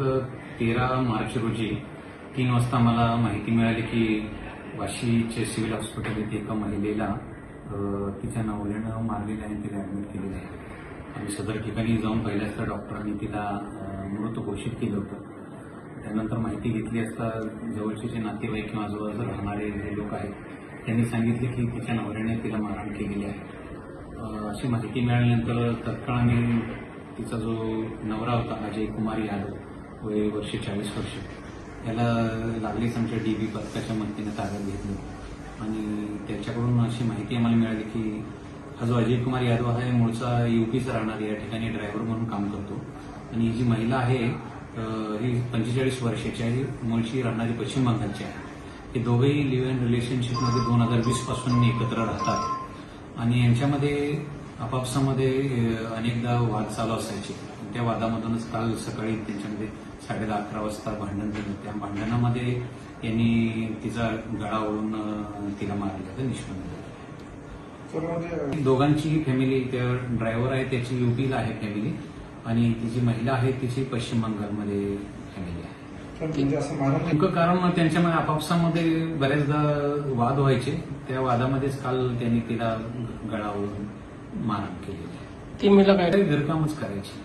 तेरा मार्च रोजी तीन वाजता मला माहिती मिळाली की वाशीचे सिव्हिल हॉस्पिटल येथे एका महिलेला तिच्या नवऱ्यानं मारलेलं आहे आणि तिला ऍडमिट केलेलं आहे. आम्ही सदर ठिकाणी जाऊन पहिले असता डॉक्टरांनी तिला मृत घोषित केलं होतं. त्यानंतर माहिती घेतली असता जवळचे जे नातेवाईक किंवा आजूबाजूला राहणारे जे लोक आहेत त्यांनी सांगितले की तिच्या नवऱ्याने तिला मारहाण केलेली आहे. अशी माहिती मिळाल्यानंतर तत्काळ आम्ही तिचा जो नवरा होता अजय कुमार यादव वय वर्ष चाळीस वर्ष. याला लागलीच आमच्या डी बी पथकाच्या मदतीने ताब्यात घेतलं. आणि त्याच्याकडून अशी माहिती आम्हाला मिळाली की हा जो अजय कुमार यादव आहे मूळचा युपीचा राहणार या ठिकाणी ड्रायव्हर म्हणून काम करतो. आणि ही जी महिला आहे ही पंचेचाळीस वर्षाची आहे मूळची राहणारी पश्चिम बंगालची आहे. हे दोघेही लिव्ह इन रिलेशनशिपमध्ये दोन हजार वीसपासून एकत्र राहतात. आणि यांच्यामध्ये आपापसामध्ये अनेकदा वाद चालू असायचे. त्या वादामधूनच काल सकाळी त्यांच्यामध्ये साडे दहा अकरा वाजता भांडण झालं. त्या भांडणामध्ये यांनी तिचा गळा ओढून अ, तिला मारल्याचं निष्पन्न झालं. म्हणजे दोघांची फॅमिली त्या ड्रायव्हर आहे त्याची युपीला आहे फॅमिली आणि ती जी महिला आहे तिची पश्चिम बंगालमध्ये फॅमिली आहे. म्हणजे नेमकं कारण त्यांच्यामध्ये आपापसामध्ये बऱ्याचदा वाद व्हायचे. त्या वादामध्येच काल त्यांनी तिला गळावरून मारहाण केलेली आहे. ती महिला काय घरकामच करायची.